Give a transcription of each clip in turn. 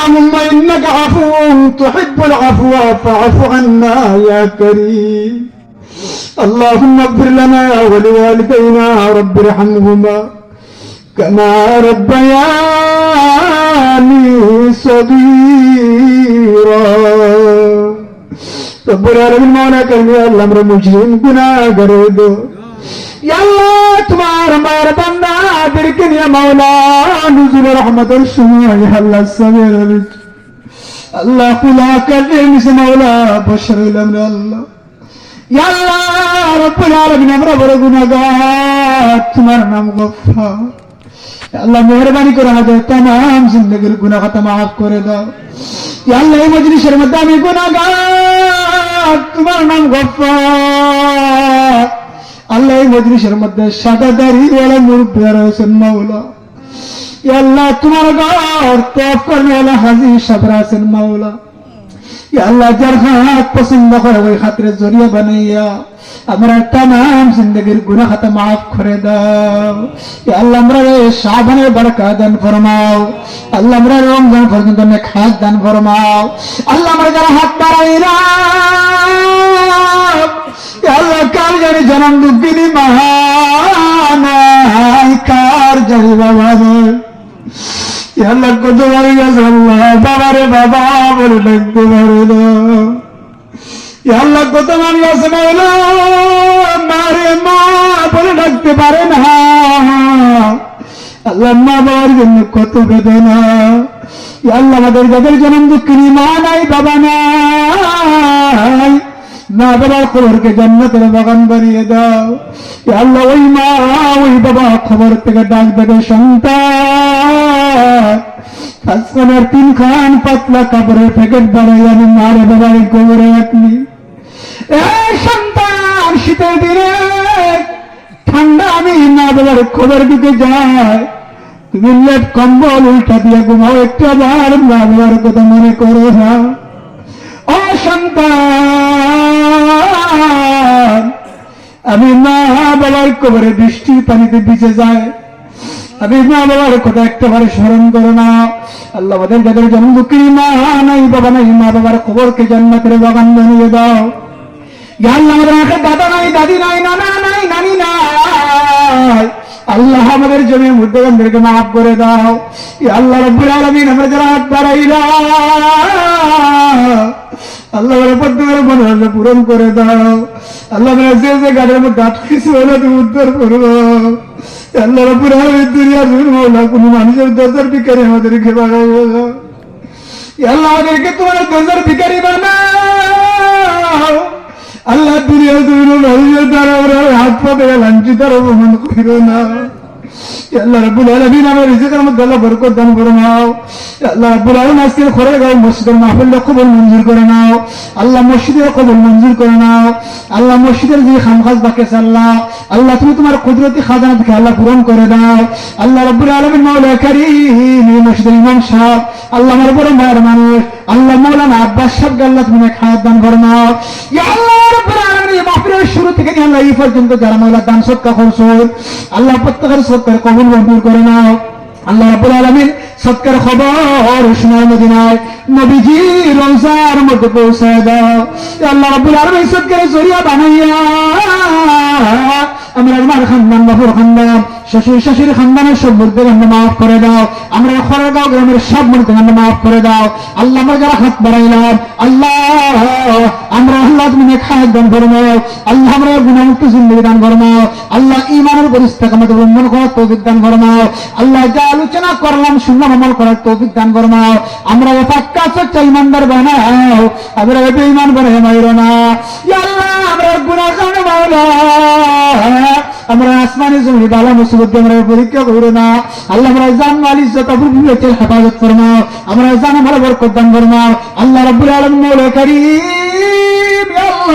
اللهم إنك عفو تحب العفو فاعف عنا يا كريم. اللهم اغفر لنا ولوالدينا رب ارحمهما. كما ربياني صغيرا. رب العالمين مولا کرنے اللہ ہمارے مجرم گناہ کرے دو یا اللہ تمہار مار بندہ يا مولا نزل رحمة الشمال هل السمير الله قلاك الإنس مولا بشر من الله يا الله رب العالمين أمر برغنغات تمر نام غفار আল্লাহ মেহরবানি করে আমাদের তাম জিন্দগির গুনা খাতা মাফ করে দাও আল্লাহ এই মজলিসের মধ্যে আমি গুনাগার তোমার নাম গফার আল্লাহ এই মজলিসের মধ্যে সাদা দাড়িওয়ালা মুরব্বী রয়েছেন মাওলা। আল্লাহ, তোমার ঘর তফ করনেওয়ালা হাজি সাবরা আছেন মাওলা। আল্লাহ, যার হাত পছন্দ করে ওই হাতের জরিয়া বানাইয়া আমরা তাম জিন্দগির গুনাহ খাতা মাফ করে দাও। আল্লাহ, আমরা সাবানের বরকা দান ফরমাও। আল্লাহ, আমরা রমজান পর্যন্ত হাত দান ফরমাও। আল্লাহ, আমরা যারা হাত বাড়াইলাম আল্লাহ কার জানি জনম দুঃখিনী মহানাই কার জানি বাবা নয় আল্লাহ কত বাড়ি গেছে আল্লাহ। বাবারে বাবা, বলে ডাকতে পারে না আল্লাহ কত মানুষ আছে মারে মা বলে ডাকতে পারে না। আল্লাহ মা বাবার জন্য কত বেদনা। আল্লাহ আমাদের যাদের জন্ম দুঃখিনী মা নাই, বাবা নাই। না বাবার খবরকে জান্নাতের বাগান বানিয়ে দাও। আল্লাহ ওই মা, ওই বাবা খবর থেকে ডাক দেবে, সন্তান আজকালের তিন খান পাতলা কাপড়ের প্যাকেট বানাই আমি মারে বাবার এই সন্তান, শীতের দিনে ঠান্ডা আমি না বাবার খবর দিতে যায় তুমি লেপ কম্বল উল্টা দিয়ে ঘুমাও, একটু আবার মা বাবার কথা মনে করো না। ও বাবার কবরে বৃষ্টির পানিতে ভিজে যায়। আমি কথা একটাবারে স্মরণ করো না। আল্লাহ আমাদের যাদের জন্ম দুঃখী মা নাই, বাবা নাই, মা বাবার খবরকে জান্নাতের বাগান দাও। আল্লাহ আমাদের আখে দাদা নাই, দাদি নাই, নানা নাই, নানি নাই। আল্লাহ আমাদের জমির মুদ্দাদেরকে মাফ করে দাও। আল্লাহ রব্বুল আলামিন, আমরা যারা হাত বাড়াইলাম আল্লাহ হলে পূরণ করে দাও। আল্লাহ গাড়ির মধ্যে আটকেছি হলে তুমি উদ্ধার আল্লাহ দুনিয়া মৌলা কোনো মানুষের দরজার না তোমার দরজার আল্লাহ দুনিয়া দ্বারা হাত লাঞ্ছিত অপমান না আল্লাহ রাব্বুল আলামিন করে নাও আল্লাহ রাব্বুল আলামিন আজকে খরে গাও মসজিদের মাহফিল কবুল মঞ্জুর করে নাও আল্লাহ মসজিদের কবুল মানুষ আল্লাহ মাওলানা আব্বাস তুমি দান করে নাও রাব্বুল আলামিন এই মাহফিলের শুরু থেকে আল্লাহ এই পর্যন্ত যারা মহিলা দান সৎকা করছ আল্লাহ প্রত্যেকের সৎকার কবুল মঞ্জুর করে নাও। আল্লাহ রাবুল আলমিন সৎকার খবর শোনার মদিনায় নবীজি রমজার মধ্যে পৌঁছায় দাও। আল্লাহ রাব্বুল আলমিন সৎকারে জরিয়া বানাইয়া, আমরা আমার খান্দান, বাবুর খানদান শ্বশুর শাশুড়ি খানদানের সব মধ্যে আমরা মাফ করে দাও। আমরা খড়গাঁও গ্রামের সব মধ্যে আমরা মাফ করে দাও। আল্লাহ আমরা যারা হাত বাড়াইলাম, আল্লাহ, আমরা আল্লাহ তুমি খায় দান ফরমাও। আল্লাহ আমরা গুণমুক্ত জিন্দগি দান ফরমাও। আল্লাহ ইমানের পরিস্থিতি আমাদের উন্নয়ন করার তৌফিক দান ফরমাও। আল্লাহ যা আলোচনা করলাম, শুনলাম, আমল করার তৌফিক দান ফরমাও। আমরা পাক্কা সচ্চা ইমানদার বানাও। আমরা বেঈমান বানাই মাইরো না। ইয়া আল্লাহ মাওলা আমরা আসমানি জমি, বালা মুসিবত আমরা পরীক্ষা করো না। আল্লাহ আমরা জান মালি হেফাজত ফরমাও। আমরা জান আমরা বরকত দান আল্লাহ রাব্বুল আলামিন মৌলা কারীম।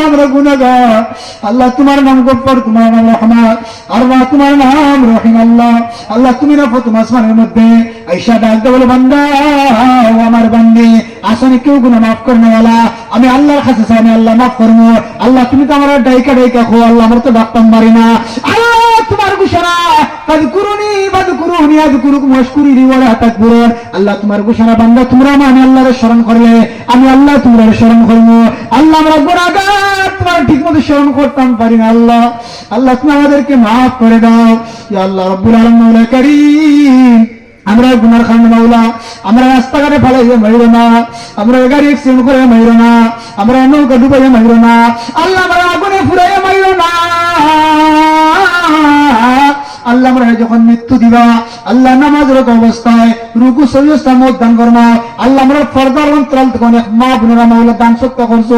আমরা গুনাগার আল্লাহ তোমার নাম গোপর তোমার নাম রহমান আল্লাহ তোমার নাম রহিম আল্লাহ। আল্লাহ তুমি না প্রথম আসমানের মধ্যে। আইসা ডাকতে বলে, বান্দা আমার বান্দি আসনে কেউ গুণা মাফ করনে আলা আমি আল্লাহর কাছে আমি আল্লাহ মাফ করব। আল্লাহ তুমি তো আমার ডাইকা ডাইকা খো, আল্লাহ আমার তো ডাক্তার মারি না। আল্লাহ আল্লাহ তোমার ঘোষণা তোমরা মানে করলে। আমি আল্লাহ তোমার আল্লাহ আমরা তোমার করতাম পারি না আল্লাহ। আল্লাহ, তুমি আমাদেরকে মাফ করে দাও। আল্লাহ আমরা গুনার খান মাওলা। আমরা রাস্তাঘাটে ফেলাইয়া মাইরো না। আমরা গাড়ি অ্যাক্সিডেন্ট করে মাইরো না। আমরা নৌকা ডুবাইয়া মাইরো না। আল্লাহ আমরা আগুনে ফুরাইয়া আল্লাহ আমরা যখন মৃত্যু দিবা, আল্লাহ নামাজরত অবস্থায় রুকু সজস্তা মত দান করমা আল্লাহ আমরা ফরদার অন্তরাল থেকে অনেক মা বোনেরা মাওলা দান সত্য করছ।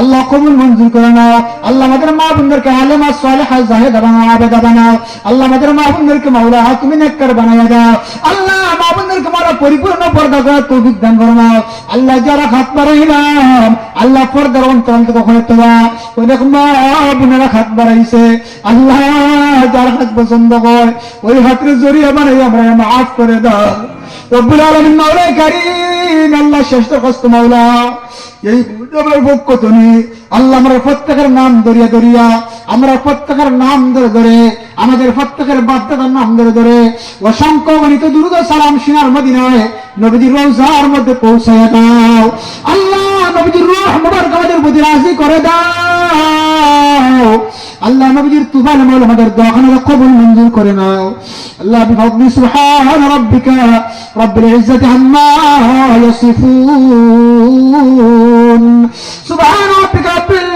আল্লাহ কবুল মঞ্জুর করে নাও। আল্লাহ আমাদের মা বোনদেরকে আলেমা সালেহা জাহেদা বানাও, আবেদা বানাও। আল্লাহ আমাদের মা বোনদেরকে মাওলা তুমি নেককার বানাইয়া দাও। আল্লাহ মা বোনদেরকে মারা পরিপূর্ণ পর্দা করার তৌফিক দান করমা আল্লাহ যারা খাত বাড়াইলাম, আল্লাহ পর্দার অন্তরাল ওখানে তোলা। অনেক মা বোনেরা খাত বাড়াইছে। আল্লাহ যার হাত পছন্দ হয়, ওই হাতের জড়িয়ে বানাই আমরা মাফ করে দাও। রব্বুল আল্লাহ শ্রেষ্ঠ কষ্ট মাওলা। এই আমার পক্ষ তুমি আল্লাহ আমরা প্রত্যেকের নাম দরিয়া দরিয়া আমরা প্রত্যেকের নাম ধরে ধরে, আমাদের প্রত্যেকের বাধ্যতার নাম ধরে ধরে অসংখ্য গণিত দুরুদ সালাম সিনার মদিনায় নবীজির রোজার মধ্যে পৌঁছায় দাও। আল্লাহ নবীজির রূহ মুবারক আমাদের প্রতি রাজি করে দাও। আল্লাহ নবীর তুবাল মল আমাদের দোয়াখানা কবুল মঞ্জুর করে নাও। আল্লাহ বিফাদলি সুবহান রাব্বিকা রব্বিল ইজ্জাতি আম্মা ইয়াসিফুন। সুবহান রাব্বিকা রব্বিল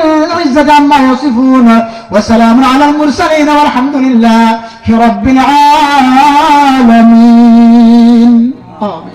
ইজ্জাতি আম্মা ইয়াসিফুন। ওয়া সালামুন আলাল মুরসালিন ওয়া আলহামদুলিল্লাহি রাব্বিল আলামিন। আমিন